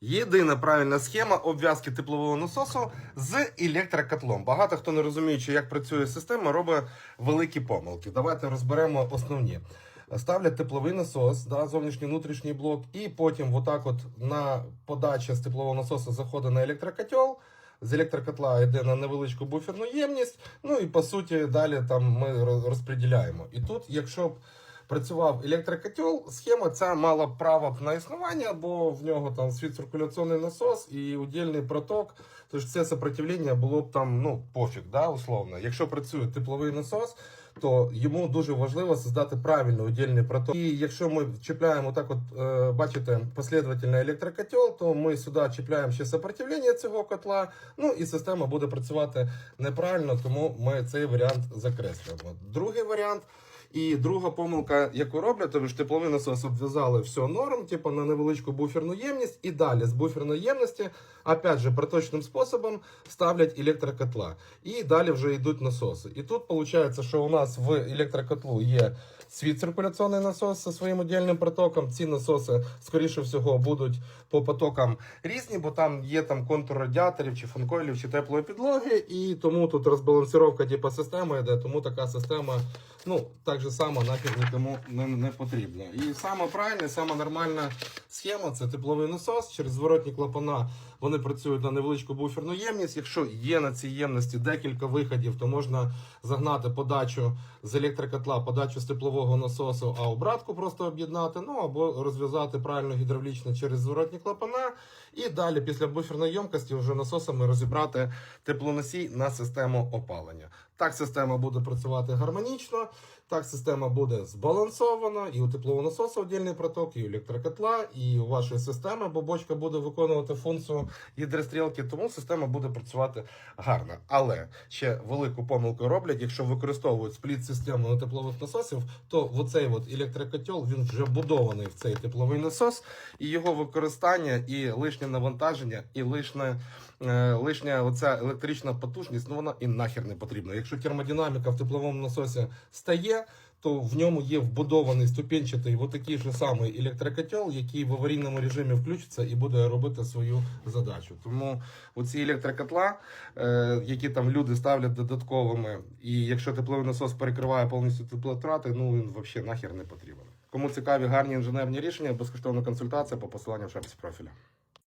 Єдина правильна схема обв'язки теплового насосу з електрокотлом. Багато хто не розуміючи, як працює система, робить великі помилки. Давайте розберемо основні. Ставлять тепловий насос, да, зовнішній внутрішній блок, і потім, отак, от на подача з теплового насосу заходить на електрокотел. З електрокотла йде на невеличку буферну ємність. Ну і по суті, далі там ми роз- розподіляємо. І тут, якщо б працював електрокотел, схема ця мала право на існування, бо в нього там світ циркуляційний насос і удільний проток. Тож це сопротивлення було б там ну пофіг, да, условно. Якщо працює тепловий насос, то йому дуже важливо создати правильний удільний проток. І якщо ми чіпляємо так, от е, бачите, послідовательно електрокотел, то ми сюди чіпляємо ще сопротивлення цього котла. Ну і система буде працювати неправильно, тому ми цей варіант закреслюємо. Другий варіант. І друга помилка, яку роблять, тому ж тепловий насос обв'язали все норм, типу на невеличку буферну ємність, і далі з буферної ємності, опять же, проточним способом ставлять електрокотла. І далі вже йдуть насоси. І тут виходить, що у нас в електрокотлу є свій циркуляційний насос зі своїм удільним протоком. Ці насоси, скоріше всього, будуть по потокам різні, бо там є там контур радіаторів, чи фанкойлів, чи теплої підлоги, і тому тут розбалансировка типу, системи йде, тому така система ну, так же само нафіг нікому не, не потрібна. І сама правильна, сама нормальна схема це тепловий насос через зворотні клапана. Вони працюють на невеличку буферну ємність. Якщо є на цій ємності декілька виходів, то можна загнати подачу з електрокотла, подачу з теплового насосу, а обратку просто об'єднати, ну або розв'язати правильно гідравлічно через зворотні клапана. І далі, після буферної ємкості, вже насосами розібрати теплоносій на систему опалення. Так система буде працювати гармонічно, так система буде збалансована, і у теплового насосу віддільний проток, і у електрокотла, і у вашої системи, бо бочка буде виконувати функцію гідрострілки, тому система буде працювати гарно. Але ще велику помилку роблять, якщо використовують спліт-систему на теплових насосів, то в оцей от електрокотел він вже будований в цей тепловий насос, і його використання, і лишнє навантаження, і лишнє, е, лишня оця електрична потужність, ну вона і нахер не потрібна. Якщо термодинаміка в тепловому насосі стає, то в ньому є вбудований ступенчатий от такий же самий електрокотел, який в аварійному режимі включиться і буде робити свою задачу. Тому оці електрокотла, е, які там люди ставлять додатковими, і якщо тепловий насос перекриває повністю теплотрати, ну він взагалі нахер не потрібен. Кому цікаві гарні інженерні рішення, безкоштовна консультація по посиланню в шапці профіля.